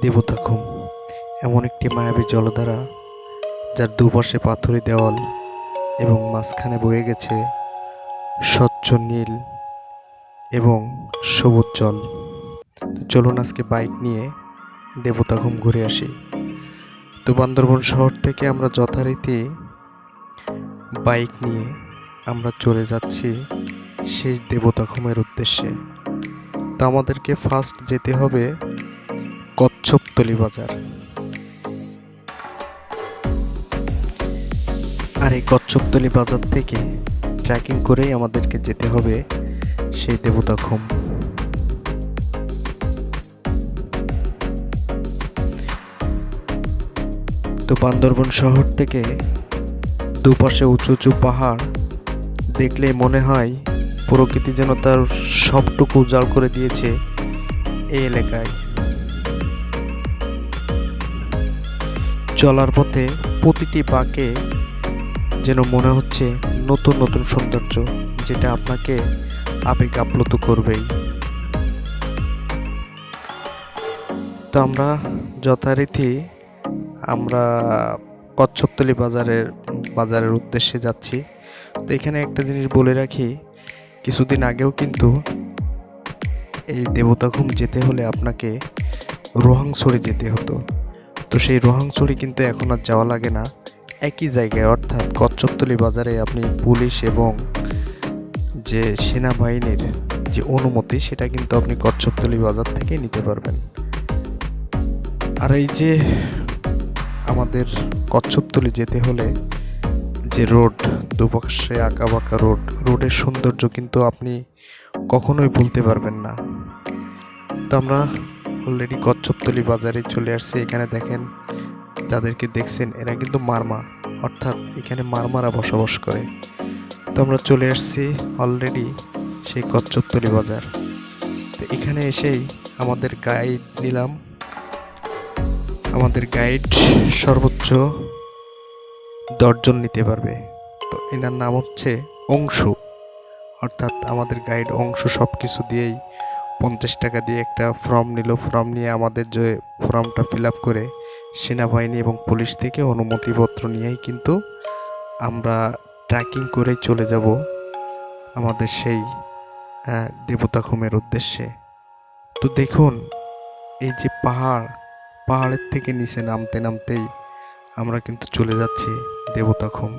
দেবতাখুম এমন একটি মায়াবী জলধারা, যার দুপাশে পাথুরে দেওয়াল এবং মাঝখানে বয়ে গেছে স্বচ্ছ নীল এবং সবুজ জল। চলুন আজকে বাইক নিয়ে দেবতাখুম ঘুরে আসি। তো বান্দরবন শহর থেকে আমরা যথারীতি বাইক নিয়ে আমরা চলে যাচ্ছি সেই দেবতাখুমের উদ্দেশ্যে। তো আমাদেরকে ফার্স্ট যেতে হবে কচ্ছপতলি বাজার আর এই কচ্ছপতলি বাজার থেকে ট্রেকিং করেই আমাদেরকে যেতে হবে সেই দেবতাখুম তো বান্দরবন শহর থেকে দুপাশে উঁচু উঁচু পাহাড় দেখলে মনে হয় প্রকৃতি যেন তার সবটুকু উজাড় করে দিয়েছে এই এলাকায়। চলার পথে প্রতিটি বাঁকে যেন মনে হচ্ছে নতুন নতুন সৌন্দর্য যেটা আপনাকে আবেগ আপ্লুত করবেই। তো আমরা যথারীতি আমরা কচ্ছপতলি বাজারের বাজারের উদ্দেশ্যে যাচ্ছি। তো এখানে একটা জিনিস বলে রাখি, কিছুদিন আগেও কিন্তু এই দেবতাঘুম যেতে হলে আপনাকে রোহাংছড়ি যেতে হতো। তো সেই রোহাংছড়ি কিন্তু এখন আর যাওয়া লাগে না। একই জায়গায় অর্থাৎ কচ্ছপতলি বাজারে আপনি পুলিশ এবং যে সেনাবাহিনীর যে অনুমতি, সেটা কিন্তু আপনি কচ্ছপতলি বাজার থেকে নিতে পারবেন। আর এই যে আমাদের কচ্ছপতলি যেতে হলে যে রোড, দুপাশে আঁকা বাঁকা রোড, রোডের সৌন্দর্য কিন্তু আপনি কখনোই ভুলতে পারবেন না। তো আমরা অলরেডি কচ্ছপতলি বাজারে চলে আসছে। এখানে দেখেন যাদেরকে দেখছেন, এরা কিন্তু মারমা। অর্থাৎ এখানে মারমারা বসবাস করে। তো আমরা চলে আসছি অলরেডি সেই কচ্ছপতলি বাজার। তো এখানে এসেই আমাদের গাইড নিলাম। আমাদের গাইড সর্বোচ্চ দশজন নিতে পারবে। তো এনার নাম হচ্ছে অংশু। অর্থাৎ আমাদের গাইড অংশ সব কিছু দিয়েই পঞ্চাশ টাকা দিয়ে একটা ফর্ম নিল। ফর্ম নিয়ে আমাদের যে ফর্মটা ফিল আপ করে সেনাবাহিনী এবং পুলিশ থেকে অনুমতিপত্র নিয়েই কিন্তু আমরা ট্রেকিং করে চলে যাব আমাদের সেই আহ, দেবতাখুমের উদ্দেশ্যে। তো দেখুন এই যে পাহাড় পাহাড়ের থেকে নিচে নামতে নামতেই আমরা কিন্তু চলে যাচ্ছি দেবতাখুম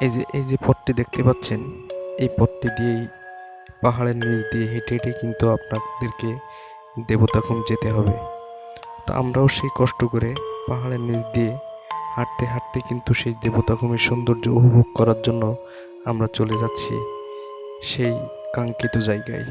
এই যে এই যে পথটি দেখতে পাচ্ছেন এই পথটি দিয়েই, পাহাড়ের নিচ দিয়ে হেঁটে হেঁটে কিন্তু আপনাদেরকে দেবতাখুম যেতে হবে। তো আমরাও সেই কষ্ট করে পাহাড়ের নিচ দিয়ে হাঁটতে হাঁটতে কিন্তু সেই দেবতাখুমের সৌন্দর্য উপভোগ করার জন্য আমরা চলে যাচ্ছি সেই কাঙ্ক্ষিত জায়গায়।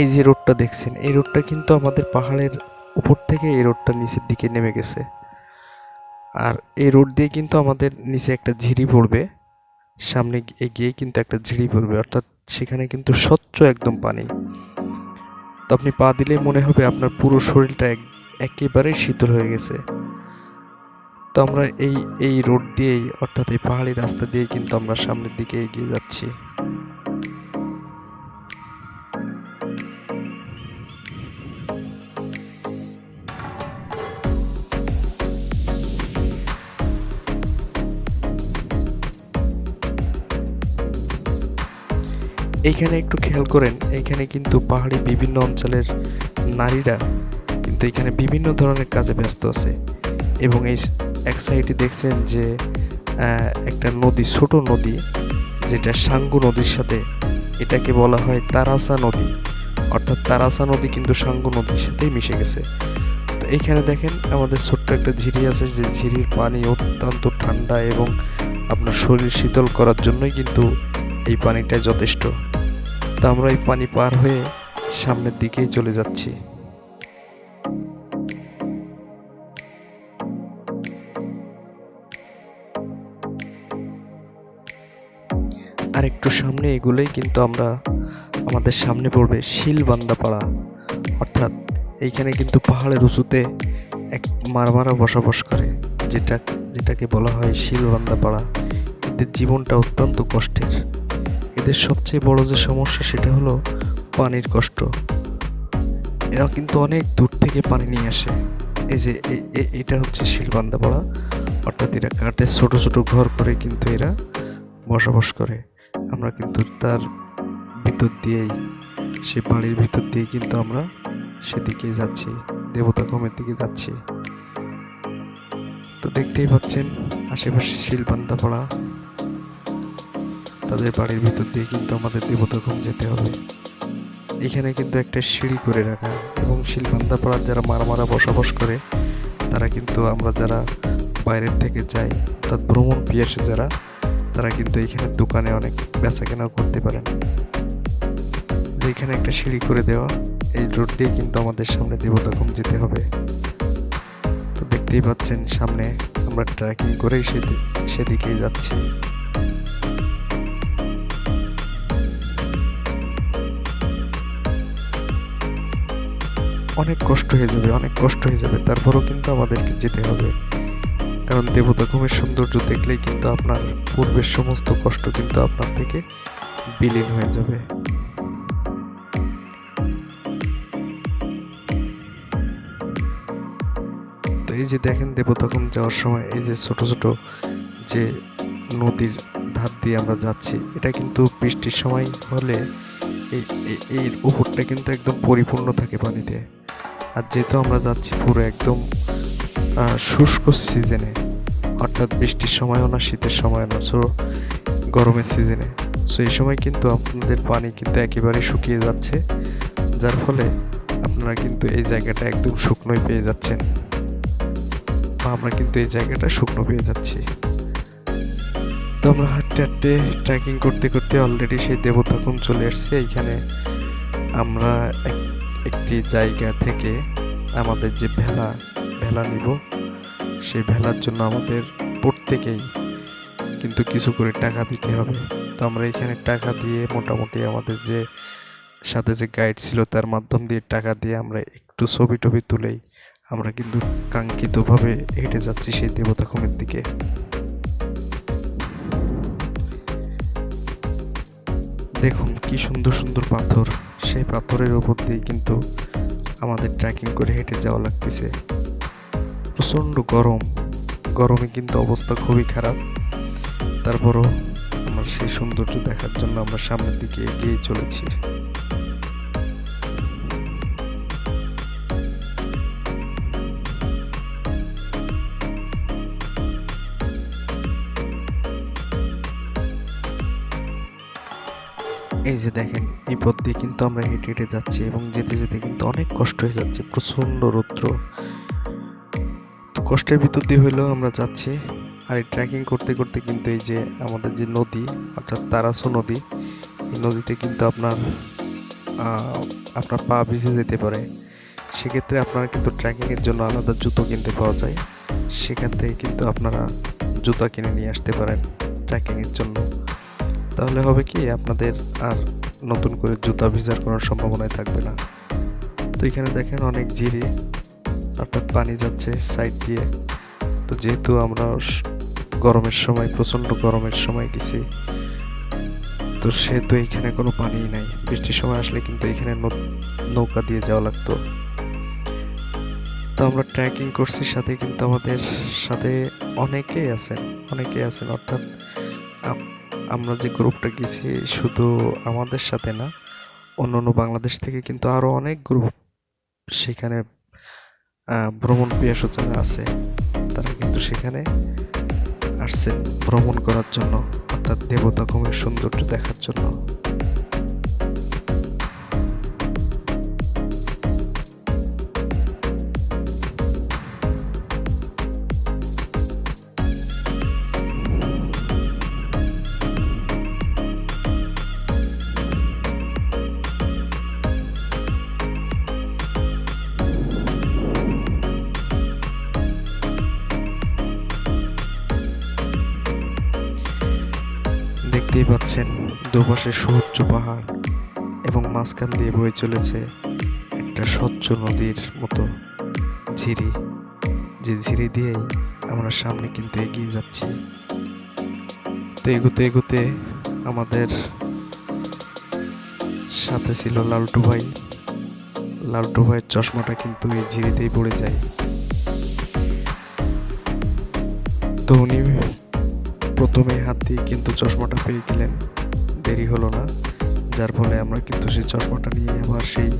এই যে রোডটা দেখছেন, এই রোডটা কিন্তু আমাদের পাহাড়ের উপর থেকে এই রোডটা নিচের দিকে নেমে গেছে। আর এই রোড দিয়ে কিন্তু আমাদের নিচে একটা ঝিরি পড়বে, সামনে এগিয়ে কিন্তু একটা ঝিরি পড়বে, অর্থাৎ সেখানে কিন্তু স্বচ্ছ একদম পানি। তো আপনি পা দিলেই মনে হবে আপনার পুরো শরীরটা এক, একেবারে শীতল হয়ে গেছে। তো আমরা এই এই রোড দিয়েই, অর্থাৎ এই পাহাড়ি রাস্তা দিয়ে কিন্তু আমরা সামনের দিকে এগিয়ে যাচ্ছি। এইখানে একটু খেয়াল করেন, এইখানে কিন্তু পাহাড়ি বিভিন্ন অঞ্চলের নারীরা কিন্তু এখানে বিভিন্ন ধরনের কাজে ব্যস্ত আছে। এবং এই এক সাইডে দেখছেন যে একটা নদী, ছোট নদী, যেটা সাঙ্গু নদীর সাথে এটাকে বলা হয় তারাসা নদী। অর্থাৎ তারাসা নদী কিন্তু সাঙ্গু নদীর সাথেই মিশে গেছে। তো এইখানে দেখেন আমাদের ছোট্ট একটা ঝিরি আছে, যে ঝিরির পানি অত্যন্ত ঠান্ডা এবং আপনার শরীর শীতল করার জন্যই কিন্তু এই পানিটা যথেষ্ট। আমরা এই পানি পার হয়ে সামনের দিকেই চলে যাচ্ছি। আর একটু সামনে এগুলোই কিন্তু আমরা আমাদের সামনে পড়বে শিলবান্দা পাড়া অর্থাৎ এইখানে কিন্তু পাহাড়ের উঁচুতে এক মারমারা বসবাস করে, যেটা, যেটাকে বলা হয় শিলবান্দা পাড়া এদের জীবনটা অত্যন্ত কষ্টের। এদের সবচেয়ে বড় যে সমস্যা সেটা হলো পানির কষ্ট। এরা কিন্তু অনেক দূর থেকে পানি নিয়ে আসে। এই যে এটা হচ্ছে শিলবান্দা পাড়া অর্থাৎ এরা কাঠের ছোট ছোট ঘর করে কিন্তু এরা বসবাস করে। আমরা কিন্তু তার ভিতর দিয়েই, সে বাড়ির ভিতর দিয়ে কিন্তু আমরা সেদিকে যাচ্ছি, দেবতা কমের দিকে যাচ্ছি। তো দেখতেই পাচ্ছেন, আশেপাশে শিলবান্দা পাড়া তাদের বাড়ির ভিতর দিয়ে কিন্তু আমাদের দেবতা কম যেতে হবে। এখানে কিন্তু একটা সিঁড়ি করে রাখা এবং শিলবান্দা পাড়ার যারা মারমারা বসবাস করে, তারা কিন্তু আমরা যারা বাইরের থেকে যাই, অর্থাৎ ভ্রমণ পিয়াসে যারা, তারা কিন্তু এখানে দোকানে অনেক বেচা কেনাও করতে পারেন। এখানে একটা সিঁড়ি করে দেওয়া, এই রোড দিয়ে কিন্তু আমাদের সামনে দেবতাকুম যেতে হবে। তো দেখতেই পাচ্ছেন সামনে আমরা ট্রেকিং করেই সেদি- সেদিকেই যাচ্ছি। অনেক কষ্ট হয়ে যাবে, অনেক কষ্ট হয়ে যাবে। তারপরেও কিন্তু আমাদেরকে যেতে হবে। কারণ দেবতা ঘুমের সৌন্দর্য দেখলেই কিন্তু আপনার পূর্বের সমস্ত কষ্ট কিন্তু আপনার থেকে বিলীন হয়ে যাবে। তো এই যে দেখেন দেবতাকুম যাওয়ার সময় এই যে ছোট ছোট যে নদীর ধার দিয়ে আমরা যাচ্ছি, এটা কিন্তু বৃষ্টির সময় হলে এই উপরটা কিন্তু একদম পরিপূর্ণ থাকে পানিতে। আর যেহেতু আমরা যাচ্ছি পুরো একদম শুষ্ক সিজনে অর্থাৎ বৃষ্টির সময়ও না, শীতের সময়ও না সো গরমের সিজনে সো এই সময় কিন্তু আপনাদের পানি কিন্তু একেবারে শুকিয়ে যাচ্ছে, যার ফলে আপনারা কিন্তু এই জায়গাটা একদম শুকনোই পেয়ে যাচ্ছেন। বা আমরা কিন্তু এই জায়গাটা শুকনো পেয়ে যাচ্ছি। তো আমরা হাঁটতে হাঁটতে ট্রেকিং করতে করতে অলরেডি সেই দেবতাকুম চলে এসছে এইখানে আমরা এক- একটি জায়গা থেকে আমাদের যে ভেলা ভেলা নিব, সেই ভেলার জন্য আমাদের প্রত্যেকেই কিন্তু কিছু করে টাকা দিতে হবে। তো আমরা এখানে টাকা দিয়ে মোটামুটি আমাদের যে সাথে যে গাইড ছিল তার মাধ্যম দিয়ে টাকা দিয়ে আমরা একটু ছবি টবি তুলেই আমরা কিন্তু কাঙ্ক্ষিতভাবে হেঁটে যাচ্ছি সেই দেবতা খুমের দিকে। দেখুন কি সুন্দর সুন্দর পাথর। সেই পাথরের উপর দিয়ে কিন্তু আমাদের ট্রেকিং করে হেঁটে যাওয়া লাগতেছে। প্রচণ্ড গরম। গরমে কিন্তু অবস্থা খুবই খারাপ। তারপরও আমার সেই সৌন্দর্য দেখার জন্য আমরা সামনের দিকে এগিয়ে চলেছি। এই যে দেখেন, এই পথ দিয়ে কিন্তু আমরা হেঁটে হেঁটে যাচ্ছি এবং যেতে যেতে কিন্তু অনেক কষ্ট হয়ে যাচ্ছে, প্রচণ্ড রৌদ্র। তো কষ্টের ভিতর দিয়ে হইলেও আমরা যাচ্ছি। আর এই ট্রেকিং করতে করতে কিন্তু এই যে আমাদের যে নদী, অর্থাৎ তারাসু নদী, এই নদীতে কিন্তু আপনার আপনার পা ভিজে যেতে পারে। সেক্ষেত্রে আপনারা কিন্তু ট্রেকিংয়ের জন্য আলাদা জুতো কিনতে পাওয়া যায়। সেখান থেকে কিন্তু আপনারা জুতা কিনে নিয়ে আসতে পারেন ট্রেকিংয়ের জন্য। তাহলে হবে কি আপনাদের আর নতুন করে জুতা ভিজার কোনো সম্ভাবনাই থাকবে না। তো এখানে দেখেন অনেক জিরি, অর্থাৎ পানি যাচ্ছে সাইড দিয়ে। তো যেহেতু আমরা গরমের সময়, প্রচণ্ড গরমের সময় গেছি, তো সেহেতু এখানে কোনো পানি নাই। বৃষ্টির সময় আসলে কিন্তু এখানে নৌকা দিয়ে যাওয়া লাগতো। তো আমরা ট্রেকিং করছি, সাথে কিন্তু আমাদের সাথে অনেকেই আছেন অনেকেই আছেন, অর্থাৎ আমরা যে গ্রুপটা গেছি শুধু আমাদের সাথে না, অন্য অন্য বাংলাদেশ থেকে কিন্তু আরও অনেক গ্রুপ সেখানে ভ্রমণ পিয়াসু সূচনা আছে। তারা কিন্তু সেখানে আসছে ভ্রমণ করার জন্য, অর্থাৎ দেবতা কমের সৌন্দর্য দেখার জন্য। দেখতেই পাচ্ছেন দুপাশে সুউচ্চ পাহাড় এবং মাঝখান দিয়ে বয়ে চলেছে একটা স্বচ্ছ নদীর মতো ঝিরি। যে ঝিরি দিয়েই আমরা সামনে কিন্তু এগিয়ে যাচ্ছি। তো এগোতে এগোতে আমাদের সাথে ছিল লালটু ভাই। লালটু ভাইয়ের চশমাটা কিন্তু এই ঝিরিতেই পড়ে যায়। তো উনি প্রথমে হাত দিয়ে কিন্তু চশমাটা পেয়ে গেলেন। দেরি হলো না, যার ফলে আমরা কিন্তু সেই চশমাটা নিয়ে আবার সেই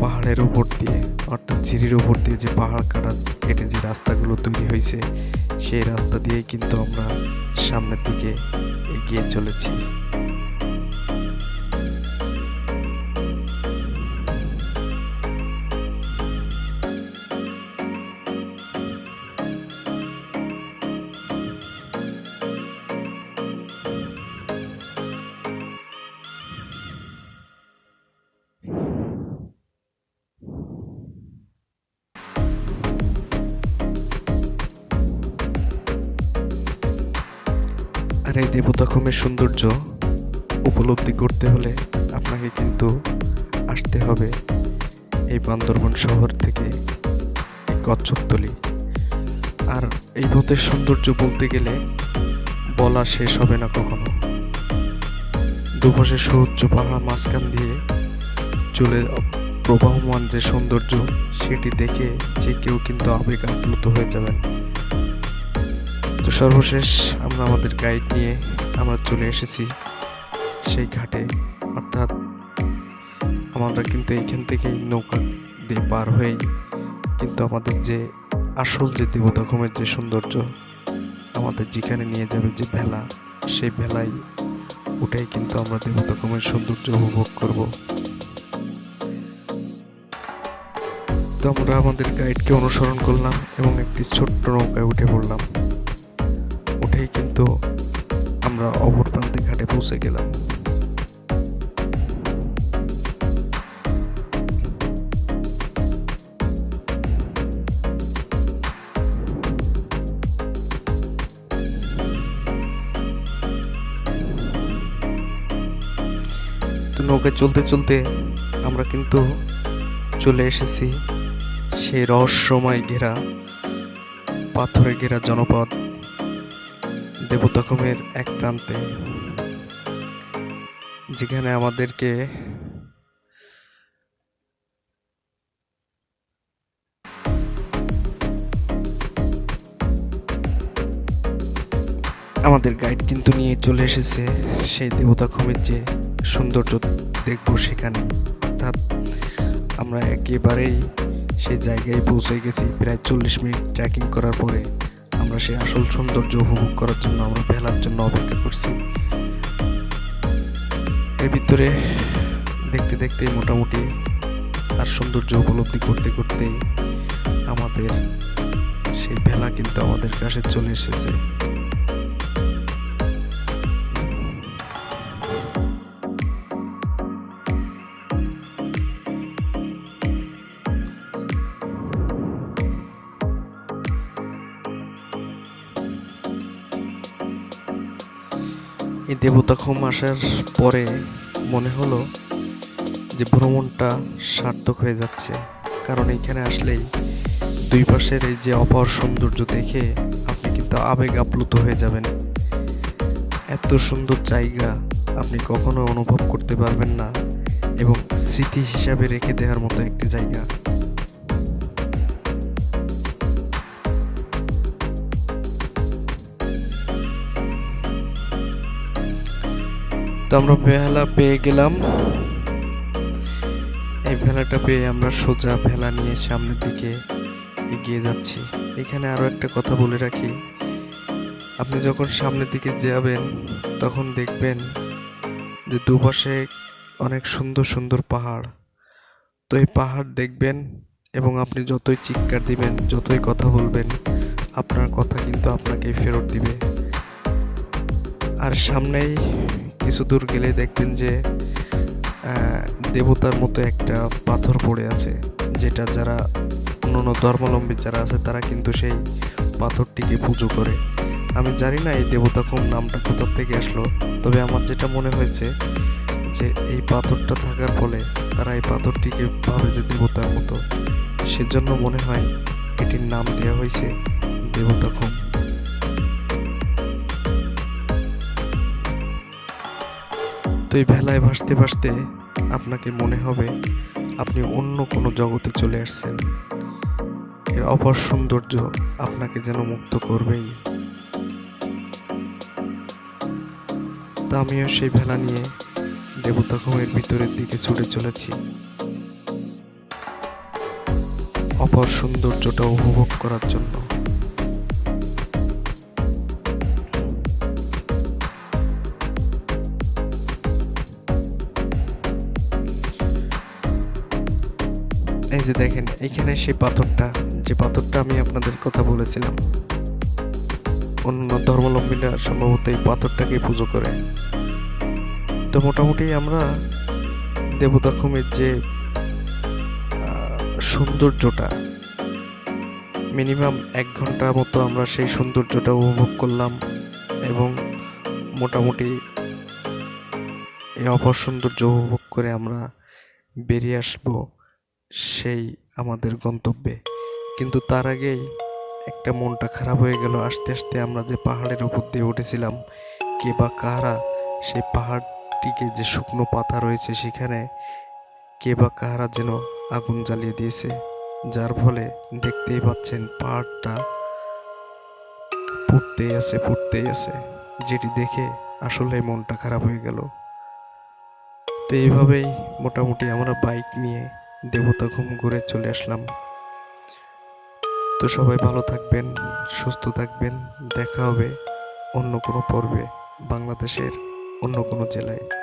পাহাড়ের উপর দিয়ে, অর্থাৎ সিঁড়ির উপর দিয়ে যে পাহাড় কাটা কেটে যে রাস্তাগুলো তৈরি হয়েছে, সেই রাস্তা দিয়ে কিন্তু আমরা সামনের দিকে এগিয়ে চলেছি। এই দেবতাখমের সৌন্দর্য উপলব্ধি করতে হলে আপনাকে কিন্তু আসতে হবে এই বান্দরবন শহর থেকে কচ্ছপতলি। আর এই পথের সৌন্দর্য বলতে গেলে বলা শেষ হবে না কখনো। দুপাশে সুউচ্চ পাহাড় মাঝখান দিয়ে চলে প্রবাহমান যে সৌন্দর্য, সেটি দেখে যে কেউ কিন্তু আবেগ আপ্লুত হয়ে যাবেন। সর্বশেষ আমরা আমাদের গাইড নিয়ে আমরা চলে এসেছি সেই ঘাটে। অর্থাৎ আমরা কিন্তু এইখান থেকেই নৌকা দিয়ে পার হয়েই কিন্তু আমাদের যে আসল যে দেবতাখমের যে সৌন্দর্য, আমাদের যেখানে নিয়ে যাবে যে ভেলা, সেই ভেলাই ওটাই কিন্তু আমরা দেবতাখমের সৌন্দর্য উপভোগ করব। তো আমরা আমাদের গাইডকে অনুসরণ করলাম এবং একটি ছোট্ট নৌকায় উঠে পড়লাম। উঠেই কিন্তু আমরা অপর প্রান্তে ঘাটে পৌঁছে গেলাম। নৌকায় চলতে চলতে আমরা কিন্তু চলে এসেছি সেই রহস্যময় ঘেরা পাথরে ঘেরা জনপদ। দেবতাখমের এক প্রান্তে, যেখানে আমাদেরকে আমাদের গাইড কিন্তু নিয়ে চলে এসেছে সেই দেবতাখমের যে সৌন্দর্য দেখব সেখানে। অর্থাৎ আমরা একেবারেই সেই জায়গায় পৌঁছে গেছি, প্রায় চল্লিশ মিনিট ট্রেকিং করার পরে। আমরা সেই আসল সৌন্দর্য উপভোগ করার জন্য আমরা ভেলার জন্য অপেক্ষা করছি। এর ভিতরে দেখতে দেখতে মোটামুটি আর সৌন্দর্য উপলব্ধি করতে করতেই আমাদের সেই ভেলা কিন্তু আমাদের কাছে চলে এসেছে। এই দেবতাখম আসার পরে মনে হলো যে ভ্রমণটা সার্থক হয়ে যাচ্ছে। কারণ এইখানে আসলেই দুই পাশের এই যে অপার সৌন্দর্য দেখে আপনি কিন্তু আবেগ আপ্লুত হয়ে যাবেন। এত সুন্দর জায়গা আপনি কখনো অনুভব করতে পারবেন না এবং স্মৃতি হিসাবে রেখে দেওয়ার মতো একটি জায়গা। তো আমরা ভেলা পেয়ে গেলাম। এই ভেলাটা পেয়ে আমরা সোজা ভেলা নিয়ে সামনের দিকে এগিয়ে যাচ্ছি। এখানে আরও একটা কথা বলে রাখি। আপনি যখন সামনের দিকে যাবেন, তখন দেখবেন যে দুপাশে অনেক সুন্দর সুন্দর পাহাড়। তো এই পাহাড় দেখবেন এবং আপনি যতই চিৎকার দিবেন, যতই কথা বলবেন, আপনার কথা কিন্তু আপনাকেই ফেরত দিবে। আর সামনেই কিছু দূর গেলে দেখবেন যে দেবতার মতো একটা পাথর পড়ে আছে, যেটা যারা অন্যান্য ধর্মাবলম্বী যারা আছে, তারা কিন্তু সেই পাথরটিকে পুজো করে। আমি জানি না এই দেবতা খুব নামটা, কোথা থেকে আসলো, তবে আমার যেটা মনে হয়েছে যে, এই পাথরটা থাকার ফলে তারা এই পাথরটিকে ভাবে যে দেবতার মতো। সেজন্য মনে হয় এটির নাম দেওয়া হয়েছে দেবতাখুম তো এই ভেলায় ভাসতে ভাসতে আপনাকে মনে হবে আপনি অন্য কোনো জগতে চলে আসছেন। এর অপর সৌন্দর্য আপনাকে যেন মুক্ত করবেই। তা আমিও সেই ভেলা নিয়ে দেবতাখুমের ভিতরের দিকে ছুটে চলেছি। অপর সৌন্দর্যটা উপভোগ করার জন্য। এই যে দেখেন, এখানে সেই পাথরটা, যে পাথরটা আমি আপনাদের কথা বলেছিলাম। অন্য ধর্মাবলম্বীরা সম্ভবত এই পাথরটাকে পুজো করে। তো মোটামুটি আমরা দেবতাখুমের যে সৌন্দর্যটা, মিনিমাম এক ঘণ্টা মতো আমরা সেই সৌন্দর্যটা উপভোগ করলাম এবং মোটামুটি এই অপর সৌন্দর্য উপভোগ করে আমরা বেরিয়ে আসব। সেই আমাদের গন্তব্যে। কিন্তু তার আগেই একটা মনটা খারাপ হয়ে গেল। আস্তে আস্তে আমরা যে পাহাড়ের উপর দিয়ে উঠেছিলাম, কে বা কারা সেই পাহাড়টিকে যে শুকনো পাতা রয়েছে সেখানে, কে বা কারা যেন আগুন জ্বালিয়ে দিয়েছে, যার ফলে দেখতেই পাচ্ছেন পাহাড়টা ফুটতেই আছে ফুটতেই আছে, যেটি দেখে আসলে মনটা খারাপ হয়ে গেল। তো এইভাবেই মোটামুটি আমরা বাইক নিয়ে দেবতা ঘুম ঘুরে চলে আসলাম। তো সবাই ভালো থাকবেন, সুস্থ থাকবেন। দেখা হবে অন্য কোনো পর্বে, বাংলাদেশের অন্য কোনো জেলায়।